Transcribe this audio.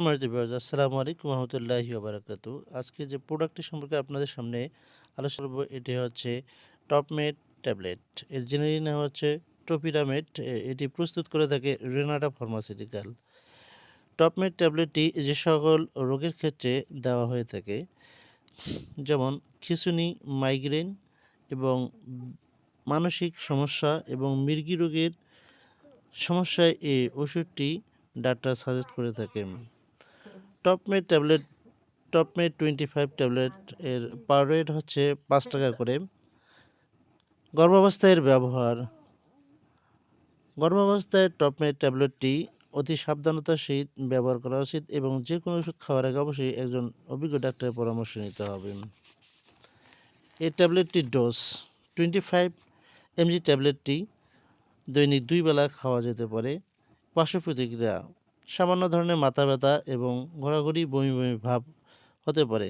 Viewers আসসালামু আলাইকুম রহমতুল্লাহি বারাকাতু আজকে যে প্রোডাক্টটি সম্পর্কে আপনাদের সামনে আলোচনা করব, এটি হচ্ছে টপমেট ট্যাবলেট এর জেনারি নাম হচ্ছে টোপিরামেট এটি প্রস্তুত করে থাকে রেনাডা ফার্মাসিউটিক্যাল টপমেট ট্যাবলেটটি যে সকল রোগের ক্ষেত্রে দেওয়া হয়ে থাকে, যেমন খিঁচুনি মাইগ্রেন এবং মানসিক সমস্যা এবং মৃগী রোগের সমস্যায় এই ওষুধটি ডাক্তার সাজেস্ট করে থাকেন। Topamate tablet Topamate twenty five tablet এর পার রেট হচ্ছে পাঁচ টাকা করে। গর্ভাবস্থায় এর ব্যবহার। গর্ভাবস্থায় টপমেট ট্যাবলেটটি অতি সাবধানতার সহিত ব্যবহার করা উচিত এবং যে কোনো ওষুধ খাওয়ার আগে অবশ্যই একজন অভিজ্ঞ ডাক্তারের পরামর্শ নিতে হবে। এই ট্যাবলেটটির ডোজ, টোয়েন্টি ফাইভ এমজি ট্যাবলেটটি দৈনিক দুই বেলা খাওয়া যেতে পারে। পার্শ্ব প্রতিক্রিয়া সামান্য ধরনের মাথা ব্যথা এবং ঘোরাঘুরি বমি বমি ভাব হতে পারে।